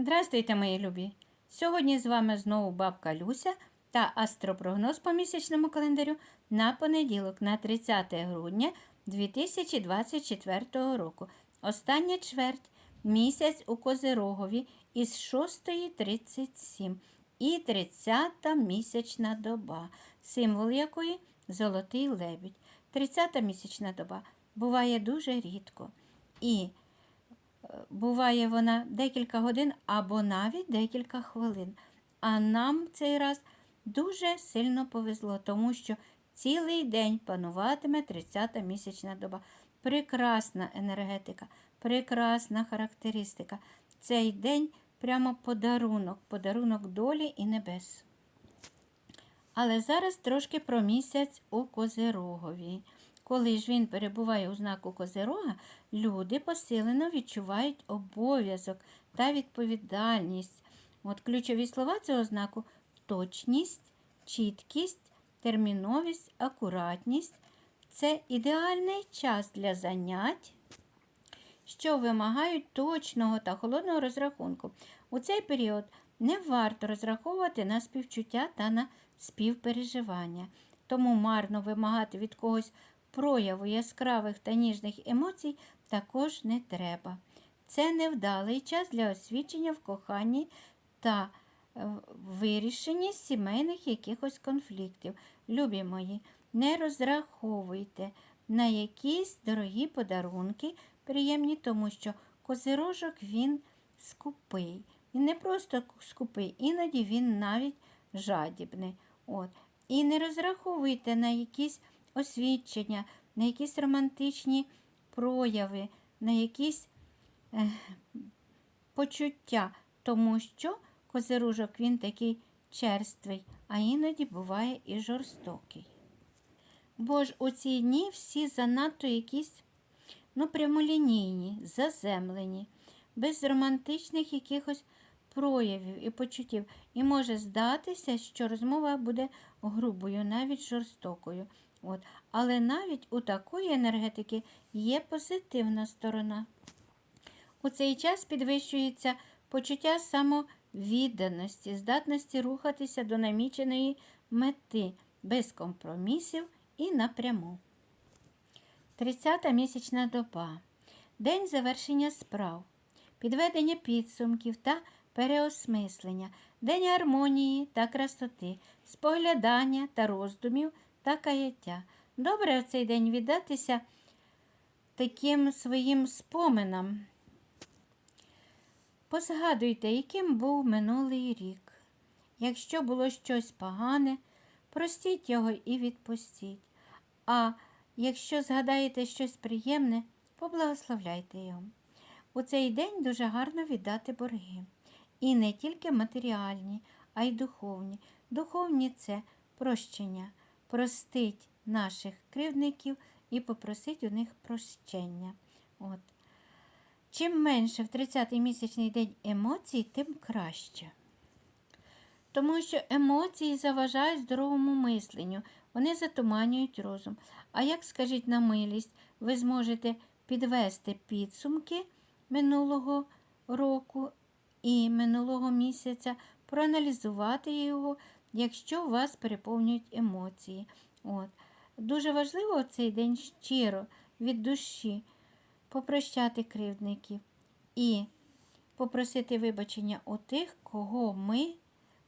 Здравствуйте, мої любі! Сьогодні з вами знову бабка Люся та астропрогноз по місячному календарю на понеділок, на 30 грудня 2024 року. Остання чверть місяць у Козирогові із 6.37 і 30 місячна доба, символ якої золотий лебідь. 30-та місячна доба буває дуже рідко. І буває вона декілька годин або навіть декілька хвилин. А нам цей раз дуже сильно повезло, тому що цілий день пануватиме 30-та місячна доба. Прекрасна енергетика, прекрасна характеристика. Цей день прямо подарунок, подарунок долі і небес. Але зараз трошки про місяць у Козирогові. Коли ж він перебуває у знаку Козирога, люди посилено відчувають обов'язок та відповідальність. От ключові слова цього знаку точність, чіткість, терміновість, акуратність. Це ідеальний час для занять, що вимагають точного та холодного розрахунку. У цей період не варто розраховувати на співчуття та на співпереживання, тому марно вимагати від когось прояву яскравих та ніжних емоцій також не треба. Це невдалий час для освічення в коханні та е, вирішенні сімейних якихось конфліктів. Любі мої, не розраховуйте на якісь дорогі подарунки, приємні, тому що козирожок він скупий. Він не просто скупий, іноді він навіть жадібний. От. І не розраховуйте на якісь освідчення, на якісь романтичні прояви, на якісь е, почуття, тому що козиружок він такий черствий, а іноді буває і жорстокий. Бо ж у ці дні всі занадто якісь ну, прямолінійні, заземлені, без романтичних якихось проявів і почуттів, і може здатися, що розмова буде грубою, навіть жорстокою. От. Але навіть у такої енергетики є позитивна сторона. У цей час підвищується почуття самовідданості, здатності рухатися до наміченої мети без компромісів і напряму. 30-та місячна доба. День завершення справ, підведення підсумків та переосмислення, день гармонії та красоти, споглядання та роздумів та каяття. Добре в цей день віддатися таким своїм споминам. Позгадуйте, яким був минулий рік. Якщо було щось погане, простіть його і відпустіть. А якщо згадаєте щось приємне, поблагословляйте його. У цей день дуже гарно віддати борги. І не тільки матеріальні, а й духовні. Духовні це прощення, простить наших кривдників і попросить у них прощення. От. Чим менше в 30-й місячний день емоцій, тим краще. Тому що емоції заважають здоровому мисленню, вони затуманюють розум. А як, скажіть на милість, ви зможете підвести підсумки минулого року і минулого місяця, проаналізувати його, якщо вас переповнюють емоції. От. Дуже важливо в цей день щиро від душі попрощати кривдників і попросити вибачення у тих, кого ми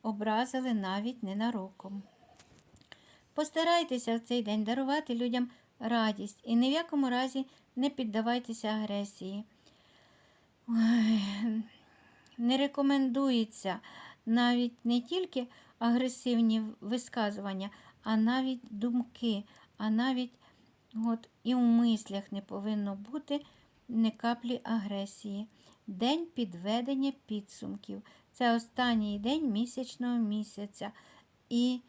образили навіть ненароком. Постарайтеся в цей день дарувати людям радість і ні в якому разі не піддавайтеся агресії. Ой, не рекомендується навіть не тільки агресивні висказування, а навіть думки, а навіть от, і в мислях не повинно бути не каплі агресії. День підведення підсумків. Це останній день місячного місяця і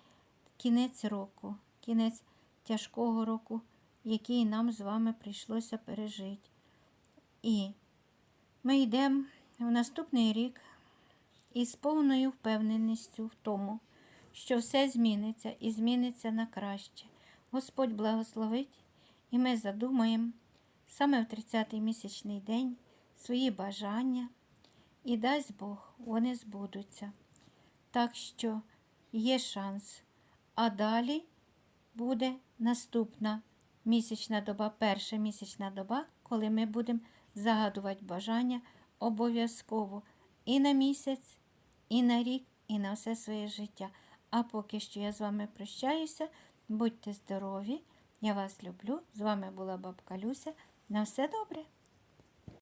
кінець року, кінець тяжкого року, який нам з вами прийшлося пережити. І ми йдемо в наступний рік із повною впевненістю в тому, що все зміниться і зміниться на краще. Господь благословить, і ми задумаємо саме в 30-й місячний день свої бажання і дасть Бог, вони збудуться. Так що є шанс. А далі буде наступна місячна доба, перша місячна доба, коли ми будемо загадувати бажання обов'язково і на місяць, і на рік, і на все своє життя. А поки що я з вами прощаюся. Будьте здорові! Я вас люблю. З вами була бабка Люся. На все добре!